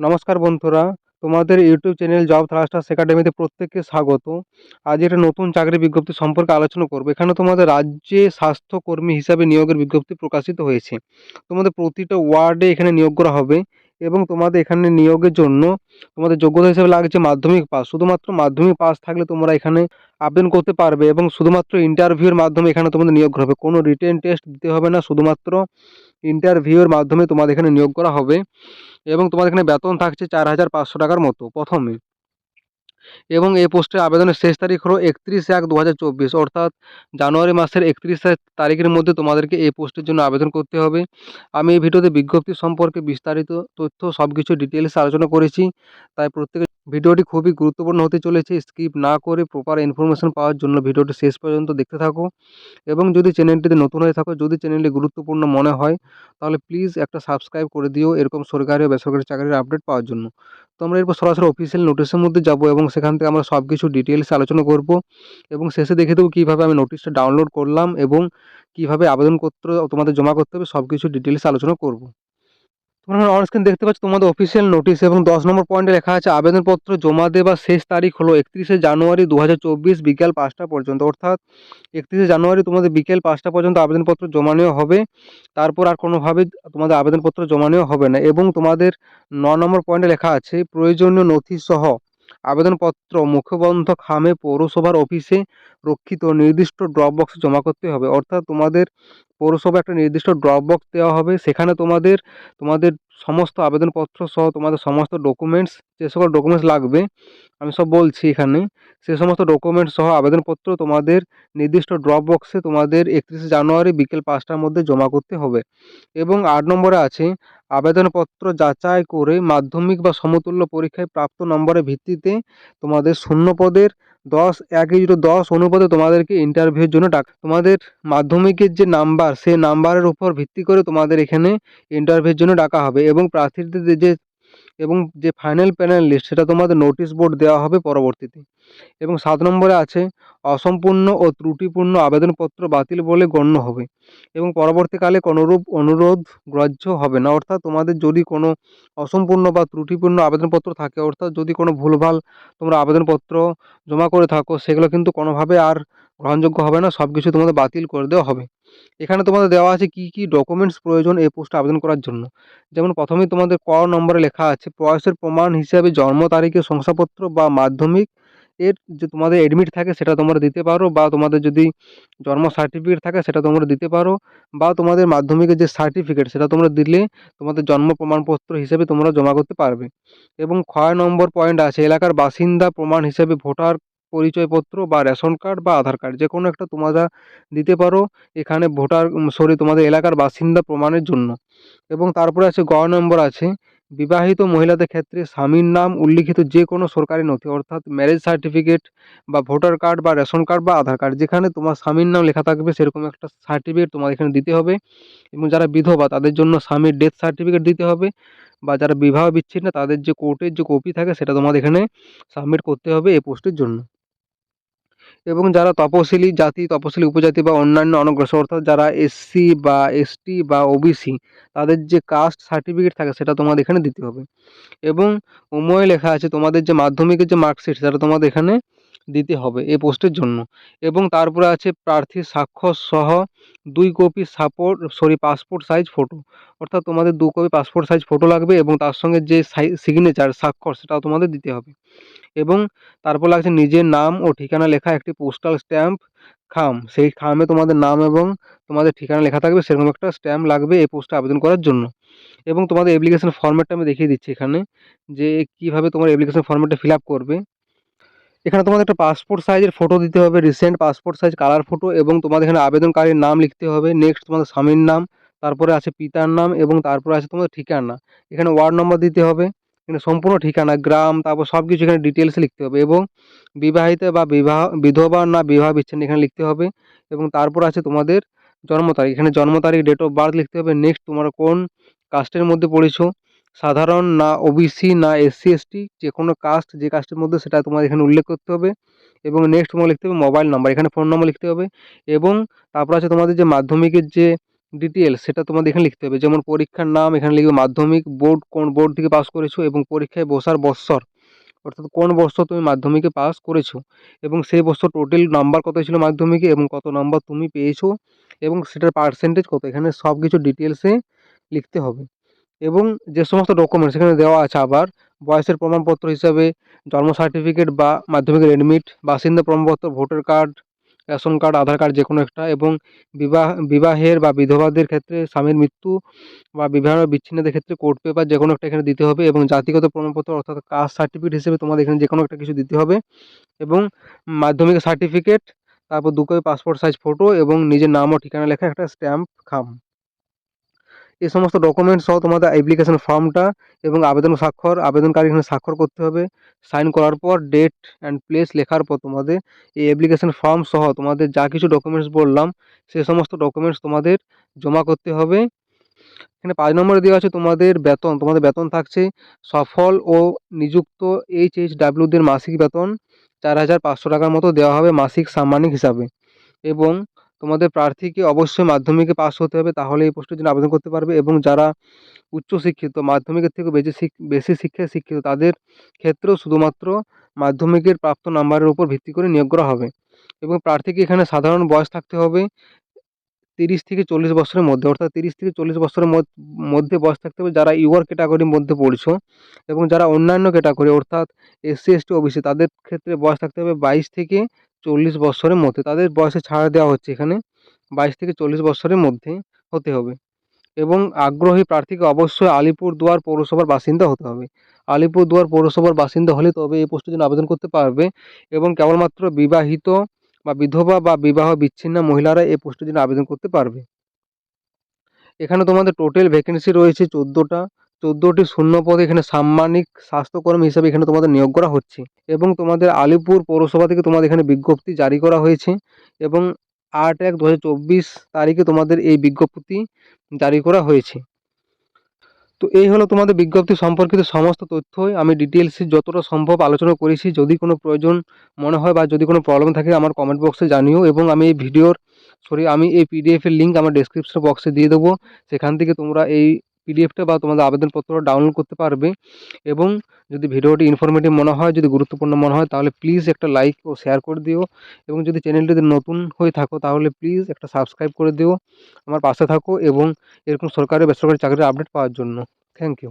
নমস্কার বন্ধুরা, তোমাদের ইউটিউব চ্যানেল জব থ্রাস্টার্স একাডেমিতে প্রত্যেককে স্বাগত। আজ একটা নতুন চাকরি বিজ্ঞপ্তি সম্পর্কে আলোচনা করব। এখানে তোমাদের রাজ্যে স্বাস্থ্যকর্মী হিসাবে নিয়োগের বিজ্ঞপ্তি প্রকাশিত হয়েছে। তোমাদের প্রতিটা ওয়ার্ডে এখানে নিয়োগ করা হবে এবং তোমাদের এখানে নিয়োগের জন্য তোমাদের যোগ্যতা হিসেবে লাগছে মাধ্যমিক পাস। শুধুমাত্র মাধ্যমিক পাস থাকলে তোমরা এখানে আবেদন করতে পারবে এবং শুধুমাত্র ইন্টারভিউর মাধ্যমে এখানে তোমাদের নিয়োগ হবে। কোনো রিটেন টেস্ট দিতে হবে না। শুধুমাত্র ইন্টারভিউয়ের মাধ্যমে তোমাদের এখানে নিয়োগ করা হবে এবং তোমাদের এখানে বেতন থাকছে চার হাজার পাঁচশো টাকার মতো প্রথমে। এবং এই পোস্টে আবেদনের শেষ তারিখ হলো একত্রিশ এক দু অর্থাৎ জানুয়ারি মাসের একত্রিশ তারিখের মধ্যে তোমাদেরকে এই পোস্টের জন্য আবেদন করতে হবে। আমি এই ভিডিওতে বিজ্ঞপ্তি সম্পর্কে বিস্তারিত তথ্য সব কিছু ডিটেলসে আলোচনা করেছি, তাই প্রত্যেকে ভিডিওটি খুবই গুরুত্বপূর্ণ হতে চলেছে। স্কিপ না করে প্রপার ইনফরমেশন পাওয়ার জন্য ভিডিওটি শেষ পর্যন্ত দেখতে থাকো। এবং যদি চ্যানেলটিতে নতুন হয়ে থাকো, যদি চ্যানেলটি গুরুত্বপূর্ণ মনে হয়, তাহলে প্লিজ একটা সাবস্ক্রাইব করে দিও এরকম সরকারি ও বেসরকারি চাকরির আপডেট পাওয়ার জন্য। তো আমরা এরপর সরাসরি অফিসিয়াল নোটিশের মধ্যে যাব এবং সেখান থেকে আমরা সব কিছু ডিটেলসে আলোচনা করব এবং শেষে দেখে দেবো কীভাবে আমি নোটিশটা ডাউনলোড করলাম এবং কীভাবে আবেদনপত্র তোমাদের জমা করতে হবে সব কিছু ডিটেলসে আলোচনা করব। তোমরা অন স্ক্রিন দেখতে পাচ্ছ, তোমাদের অফিসিয়াল নোটিশ এবং দশ নম্বর পয়েন্টে লেখা আছে, আবেদনপত্র জমা দেওয়ার শেষ তারিখ হলো একত্রিশে জানুয়ারি দু হাজার চব্বিশ বিকেল পাঁচটা পর্যন্ত। অর্থাৎ একত্রিশে জানুয়ারি তোমাদের বিকেল পাঁচটা পর্যন্ত আবেদনপত্র জমা নেওয়া হবে। তারপর আর কোনোভাবে তোমাদের আবেদনপত্র জমা নেওয়া হবে না। এবং তোমাদের ন নম্বর পয়েন্টে লেখা আছে, প্রয়োজনীয় নথি সহ আবেদনপত্র মুখবন্ধ খামে পৌরসভার অফিসে রক্ষিত নির্দিষ্ট ড্রপ বক্সে জমা করতে হবে। অর্থাৎ তোমাদের পৌরসভা একটা নির্দিষ্ট ড্রপ বক্স দেওয়া হবে। সেখানে তোমাদের তোমাদের সমস্ত আবেদনপত্র সহ তোমাদের সমস্ত ডকুমেন্টস যে সকল ডকুমেন্টস লাগবে, আমি সব বলছি এখানে। সে সমস্ত ডকুমেন্টস সহ আবেদনপত্র তোমাদের নির্দিষ্ট ড্রপ বক্সে তোমাদের একত্রিশে জানুয়ারি বিকেল পাঁচটার মধ্যে জমা করতে হবে। এবং আট নম্বরে আছে, আবেদনপত্র যাচাই করে মাধ্যমিক বা সমতুল্য পরীক্ষায় প্রাপ্ত নম্বরের ভিত্তিতে তোমাদের শূন্য পদের দশ, এক জিরো দশ অনুপাতে তোমাদেরকে ইন্টারভিউর জন্য ডাক, তোমাদের মাধ্যমিকের যে নাম্বার সেই নাম্বারের উপর ভিত্তি করে তোমাদের এখানে ইন্টারভিউর জন্য ডাকা হবে এবং প্রার্থীদের যে এবং যে ফাইনাল প্যানেল লিস্ট সেটা তোমাদের নোটিশ বোর্ড দেওয়া হবে পরবর্তীতে। এবং সাত নম্বরে আছে, অসম্পূর্ণ ও ত্রুটিপূর্ণ আবেদনপত্র বাতিল বলে গণ্য হবে এবং পরবর্তীকালে কোনোরূপ অনুরোধ গ্রাহ্য হবে না। অর্থাৎ তোমাদের যদি কোনো অসম্পূর্ণ বা ত্রুটিপূর্ণ আবেদনপত্র থাকে, অর্থাৎ যদি কোনো ভুলভাল তোমরা আবেদনপত্র জমা করে থাকো, সেগুলো কিন্তু কোনোভাবে আর গ্রহণযোগ্য হবে না সব কিছু তোমাদের বাতিল করে দেওয়া হবে। এখানে তোমাদের দেওয়া আছে কী কী ডকুমেন্টস প্রয়োজন এই পোস্টে আবেদন করার জন্য। যেমন প্রথমেই তোমাদের ক নম্বরে লেখা আছে বয়সের প্রমাণ হিসাবে জন্ম তারিখের শংসাপত্র বা মাধ্যমিক এর যে তোমাদের অ্যাডমিট থাকে সেটা তোমরা দিতে পারো বা তোমাদের যদি জন্ম সার্টিফিকেট থাকে সেটা তোমরা দিতে পারো বা তোমাদের মাধ্যমিকের যে সার্টিফিকেট সেটা তোমরা দিলে তোমাদের জন্ম প্রমাণপত্র হিসেবে তোমরা জমা করতে পারবে। এবং ছয় নম্বর পয়েন্ট আছে, এলাকার বাসিন্দা প্রমাণ হিসেবে ভোটার পরিচয়পত্র বা রেশন কার্ড বা আধার কার্ড যে কোনো একটা তোমরা দিতে পারো এখানে ভোটার সরি তোমাদের এলাকার বাসিন্দা প্রমাণের জন্য। এবং তারপরে আছে গ নম্বর আছে বিবাহিত মহিলাদের ক্ষেত্রে স্বামীর নাম উল্লিখিত যে কোনো সরকারি নথি, অর্থাৎ ম্যারেজ সার্টিফিকেট বা ভোটার কার্ড বা রেশন কার্ড বা আধার কার্ড যেখানে তোমার স্বামীর নাম লেখা থাকবে, সেরকম একটা সার্টিফিকেট তোমার এখানে দিতে হবে। এবং যারা বিধবা, তাদের জন্য স্বামীর ডেথ সার্টিফিকেট দিতে হবে। বা যারা বিবাহ বিচ্ছিন্ন, তাদের যে কোর্টের যে কপি থাকে, সেটা তোমাদের এখানে সাবমিট করতে হবে এই পোস্টের জন্য। এবং যারা তপশিলি জাতি, তপশিলি উপজাতি বা অন্যান্য অনগ্রসর, অর্থাৎ যারা এসসি বা এসটি বা ওবিসি, তাদের যে কাস্ট সার্টিফিকেট থাকে সেটা তোমাদের এখানে দিতে হবে। এবং উময় লেখা আছে তোমাদের যে মাধ্যমিকের যে মার্কশিট সেটা তোমাদের এখানে দিতে হবে এই পোস্টের জন্য। এবং তারপরে আছে প্রার্থীর স্বাক্ষর সহ দুই copy support sorry passport size photo অর্থাৎ তোমাদের দু কপি পাসপোর্ট সাইজ ফটো লাগবে এবং তার সঙ্গে যে সিগনেচার স্বাক্ষর, সেটাও তোমাদের দিতে হবে। এবং তারপর লাগছে নিজের নাম ও ঠিকানা লেখা একটি পোস্টাল স্ট্যাম্প খাম। সেই খামে তোমাদের নাম এবং তোমাদের ঠিকানা লেখা থাকবে, সেরকম একটা স্ট্যাম্প লাগবে এই পোস্টে আবেদন করার জন্য। এবং তোমাদের অ্যাপ্লিকেশন ফর্ম্যাটটা আমি দেখিয়ে দিচ্ছি এখানে, যে কীভাবে তোমার অ্যাপ্লিকেশন ফর্ম্যাটটা ফিল আপ করবে। এখানে তোমাদের একটা পাসপোর্ট সাইজের ফটো দিতে হবে recent passport size colour photo এবং তোমাদের এখানে আবেদনকারীর নাম লিখতে হবে। নেক্সট তোমাদের স্বামীর নাম, তারপরে আছে পিতার নাম এবং তারপরে আছে তোমাদের ঠিকানা। এখানে ওয়ার্ড নম্বর দিতে হবে, এখানে সম্পূর্ণ ঠিকানা, গ্রাম, তারপর সব কিছু এখানে ডিটেলসে লিখতে হবে এবং বিবাহিত বা বিবাহ, বিধবা না বিবাহ বিচ্ছিন্ন এখানে লিখতে হবে এবং তারপর আছে তোমাদের জন্ম তারিখ। এখানে জন্ম তারিখ ডেট অফ বার্থ লিখতে হবে। নেক্সট তোমরা কোন কাস্টের মধ্যে পড়েছো সাধারণ না ওবিসি না এসসি এসটি যে কোনো কাস্ট যে কাস্টের মধ্যে সেটা তোমার এখানে উল্লেখ করতে হবে। এবং নেক্সট তোমার লিখতে হবে মোবাইল নাম্বার এখানে ফোন নম্বর লিখতে হবে। এবং তারপর আছে তোমাদের যে মাধ্যমিকের যে ডিটেলস সেটা তোমাদের এখানে লিখতে হবে। যেমন পরীক্ষার নাম, এখানে লিখবে মাধ্যমিক বোর্ড কোন বোর্ড থেকে পাস করেছ এবং পরীক্ষায় বসার বৎসর। অর্থাৎ কোন বৎসর তুমি মাধ্যমিকে পাস করেছ? এবং সেই বছর টোটাল নাম্বার কত ছিল মাধ্যমিকে এবং কত নাম্বার তুমি পেয়েছ? এবং সেটার পার্সেন্টেজ কত? এখানে সব কিছু ডিটেলসে লিখতে হবে। এবং যে সমস্ত ডকুমেন্টস এখানে দেওয়া আছে আবার, বয়সের প্রমাণপত্র হিসাবে, জন্ম সার্টিফিকেট বা মাধ্যমিকের এডমিট বাসিন্দা প্রমাণপত্র voter card ration card Aadhaar card যে কোনো একটা এবং বিবাহ, বিবাহের বা বিধবাদের ক্ষেত্রে স্বামীর মৃত্যু বা বিবাহ বিচ্ছিন্নদের ক্ষেত্রে কোর্ট পেপার যে কোনো একটা এখানে দিতে হবে এবং জাতিগত প্রমাণপত্র অর্থাৎ কাস্ট সার্টিফিকেট হিসেবে তোমাদের এখানে যে কোনো একটা কিছু দিতে হবে এবং মাধ্যমিক সার্টিফিকেট তারপর দু কপি পাসপোর্ট সাইজ ফটো এবং নিজের নাম ও ঠিকানা লেখা একটা স্ট্যাম্প খাম। এই সমস্ত ডকুমেন্টস সহ তোমাদের অ্যাপ্লিকেশন ফর্মটা এবং আবেদন স্বাক্ষর, আবেদনকারী এখানে স্বাক্ষর করতে হবে। সাইন করার পর ডেট অ্যান্ড প্লেস লেখার পর তোমাদের এই অ্যাপ্লিকেশন ফর্ম সহ তোমাদের যা কিছু ডকুমেন্টস বললাম, সে সমস্ত ডকুমেন্টস তোমাদের জমা করতে হবে। এখানে পাঁচ নম্বরে দেওয়া আছে তোমাদের বেতন তোমাদের বেতন থাকছে সফল ও নিযুক্ত এইচ এইচ ডাব্লিউদের মাসিক বেতন চার হাজার পাঁচশো টাকার মতো দেওয়া হবে মাসিক সাম্মানিক হিসাবে। এবং তোমাদের প্রার্থীকে অবশ্যই মাধ্যমিকে পাস হতে হবে, তাহলে এই পোস্টের জন্য আবেদন করতে পারবে এবং যারা উচ্চশিক্ষিত মাধ্যমিকের থেকেও বেশি বেশি শিক্ষায় শিক্ষিত, তাদের ক্ষেত্রেও শুধুমাত্র মাধ্যমিকের প্রাপ্ত নাম্বারের উপর ভিত্তি করে নিয়োগ করা হবে এবং প্রার্থীকে এখানে সাধারণ বয়স থাকতে হবে তিরিশ থেকে চল্লিশ বছরের মধ্যে, অর্থাৎ তিরিশ থেকে চল্লিশ বছরের মধ্যে বয়স থাকতে হবে যারা ইউআর ক্যাটাগরির মধ্যে পড়ছো এবং যারা অন্যান্য ক্যাটাগরি অর্থাৎ এসসি এসটি ওবিসি তাদের ক্ষেত্রে বয়স থাকতে হবে বাইশ থেকে চল্লিশ বছরের মধ্যে, তাদের বয়সে ছাড় দেওয়া হচ্ছে এখানে। বাইশ থেকে চল্লিশ বছরের মধ্যে হতে হবে। এবং আগ্রহী প্রার্থীকে অবশ্যই আলিপুরদুয়ার পৌরসভার বাসিন্দা হতে হবে। আলিপুরদুয়ার পৌরসভার বাসিন্দা হলে তবে এই পোস্টের জন্য আবেদন করতে পারবে এবং কেবলমাত্র বিবাহিত বা বিধবা বা বিবাহ বিচ্ছিন্ন মহিলারা এই পোস্টের জন্য আবেদন করতে পারবে। এখানে তোমাদের টোটাল ভ্যাকেন্সি রয়েছে চোদ্দোটা। চোদ্দোটি শূন্য পদে এখানে সাম্মানিক স্বাস্থ্যকর্মী হিসাবে এখানে তোমাদের নিয়োগ করা হচ্ছে এবং তোমাদের আলিপুর পৌরসভা থেকে তোমাদের এখানে বিজ্ঞপ্তি জারি করা হয়েছে এবং আট এক দু তারিখে তোমাদের এই বিজ্ঞপ্তি জারি করা হয়েছে। তো এই হলো তোমাদের বিজ্ঞপ্তি সম্পর্কিত সমস্ত তথ্যই। আমি ডিটেলসে যতটা সম্ভব আলোচনা করেছি। যদি কোনো প্রয়োজন মনে হয় বা যদি কোনো প্রবলেম থাকে আমার কমেন্ট বক্সে জানিও এবং আমি এই ভিডিওর সরি আমি এই পিডিএফের লিঙ্ক আমার ডেসক্রিপশন বক্সে দিয়ে দেবো। সেখান থেকে তোমরা এই পিডিএফটা বা তোমাদের আবেদনপত্র ডাউনলোড করতে পারবে এবং যদি ভিডিওটি ইনফরমেটিভ মনে হয়, যদি গুরুত্বপূর্ণ মনে হয়, তাহলে প্লিজ একটা লাইক ও শেয়ার করে দিও এবং যদি চ্যানেলটি যদি নতুন হয়ে থাকো, তাহলে প্লিজ একটা সাবস্ক্রাইব করে দিও। আমার পাশে থাকো এবং এরকম সরকারি বেসরকারি চাকরির আপডেট পাওয়ার জন্য। Thank you